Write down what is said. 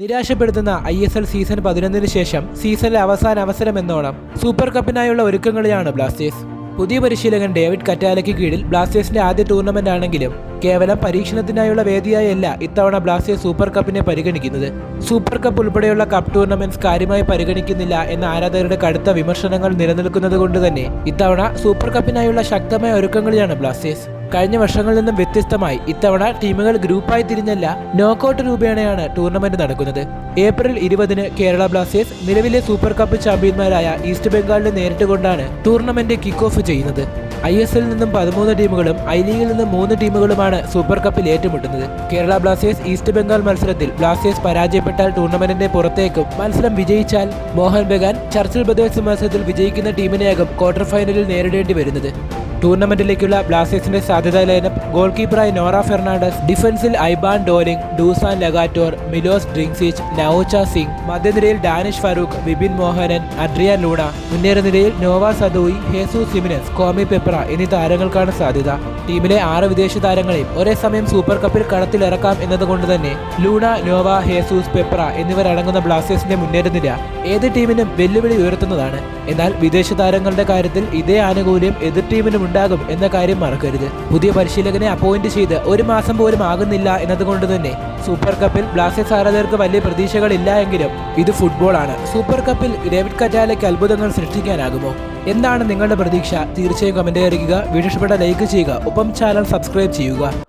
നിരാശപ്പെടുത്തുന്ന I S L season പതിനൊന്നിന് ശേഷം സീസണിലെ അവസാന അവസരം എന്നോണം സൂപ്പർ കപ്പിനായുള്ള ഒരുക്കങ്ങളിലാണ് ബ്ലാസ്റ്റേഴ്സ്. പുതിയ പരിശീലകൻ ഡേവിഡ് കറ്റാലയ്ക്ക് കീഴിൽ ബ്ലാസ്റ്റേഴ്സിന്റെ ആദ്യ ടൂർണമെന്റ് ആണെങ്കിലും കേവലം പരീക്ഷണത്തിനായുള്ള വേദിയായല്ല ഇത്തവണ ബ്ലാസ്റ്റേഴ്സ് സൂപ്പർ കപ്പിനെ പരിഗണിക്കുന്നത്. സൂപ്പർ കപ്പ് ഉൾപ്പെടെയുള്ള കപ്പ് ടൂർണമെന്റ്സ് കാര്യമായി പരിഗണിക്കുന്നില്ല എന്ന ആരാധകരുടെ കടുത്ത വിമർശനങ്ങൾ നിലനിൽക്കുന്നത് കൊണ്ട് തന്നെ ഇത്തവണ സൂപ്പർ കപ്പിനായുള്ള ശക്തമായ ഒരുക്കങ്ങളിലാണ് ബ്ലാസ്റ്റേഴ്സ്. കഴിഞ്ഞ വർഷങ്ങളിൽ നിന്നും വ്യത്യസ്തമായി ഇത്തവണ ടീമുകൾ ഗ്രൂപ്പായി തിരിഞ്ഞല്ല നോക്കൌട്ട് രൂപേണയാണ് ടൂർണമെന്റ് നടക്കുന്നത്. ഏപ്രിൽ ഇരുപതിന് കേരള ബ്ലാസ്റ്റേഴ്സ് നിലവിലെ സൂപ്പർ കപ്പ് ചാമ്പ്യന്മാരായ ഈസ്റ്റ് ബംഗാളിനെ നേരിട്ടുകൊണ്ടാണ് ടൂർണമെന്റ് കിക്ക് ഓഫ് ചെയ്യുന്നത്. ഐ എസ് എല്ലിൽ നിന്നും പതിമൂന്ന് ടീമുകളും ഐ ലീഗിൽ നിന്നും മൂന്ന് ടീമുകളുമാണ് സൂപ്പർ കപ്പിൽ ഏറ്റുമുട്ടുന്നത്. കേരള ബ്ലാസ്റ്റേഴ്സ് ഈസ്റ്റ് ബംഗാൾ മത്സരത്തിൽ ബ്ലാസ്റ്റേഴ്സ് പരാജയപ്പെട്ടാൽ ടൂർണമെന്റിന്റെ പുറത്തേക്കും മത്സരം വിജയിച്ചാൽ മോഹൻ ബഗാൻ ചർച്ചിൽ ബ്രദേഴ്സ് മത്സരത്തിൽ വിജയിക്കുന്ന ടീമിനെയാകും ക്വാർട്ടർ ഫൈനലിൽ നേരിടേണ്ടി വരുന്നത്. ടൂർണമെന്റിലേക്കുള്ള ബ്ലാസ്റ്റേഴ്സിന്റെ സാധ്യതാ ലൈനപ്പ് ഗോൾ കീപ്പറായി Nora Fernandes ഡിഫൻസിൽ Aiban Dohling Dusan Lagator Milos Drincic Naocha Singh മധ്യനിരയിൽ ഡാനിഷ് ഫറൂഖ് വിപിൻ മോഹനൻ അഡ്രിയ ലൂണ മുന്നേറ നിരയിൽ Noah Sadaoui Jesus Jimenez Kwame Peprah എന്നീ താരങ്ങൾക്കാണ് സാധ്യത. ടീമിലെ ആറ് വിദേശ താരങ്ങളെയും ഒരേ സമയം സൂപ്പർ കപ്പിൽ കളത്തിലിറക്കാം എന്നതുകൊണ്ട് തന്നെ ലൂണ നോവ ഹേസൂസ് പെപ്ര എന്നിവരടങ്ങുന്ന ബ്ലാസ്റ്റേഴ്സിന്റെ നിര ഏത് ടീമിനും വെല്ലുവിളി ഉയർത്തുന്നതാണ്. എന്നാൽ വിദേശ താരങ്ങളുടെ കാര്യത്തിൽ ഇതേ ആനുകൂല്യം എതിർ ടീമിനും ഉണ്ടാകും എന്ന കാര്യം മറക്കരുത്. പുതിയ പരിശീലകനെ അപ്പോയിന്റ് ചെയ്ത് ഒരു മാസം പോലും ആകുന്നില്ല എന്നതുകൊണ്ട് തന്നെ സൂപ്പർ കപ്പിൽ ബ്ലാസ്റ്റേഴ്സ് ആരാധകർക്ക് വലിയ പ്രതീക്ഷകളില്ല എങ്കിലും ഇത് ഫുട്ബോളാണ് സൂപ്പർ കപ്പിൽ ഡേവിഡ് കറ്റാലയ്ക്ക് അത്ഭുതങ്ങൾ സൃഷ്ടിക്കാനാകുമോ? എന്താണ് നിങ്ങളുടെ പ്രതീക്ഷ? തീർച്ചയായും കമന്റ് അറിയിക്കുക വീഡിയോ ഇഷ്ടപ്പെട്ട ലൈക്ക് ചെയ്യുക. ഒപ്പം ചാനൽ സബ്സ്ക്രൈബ് ചെയ്യുക.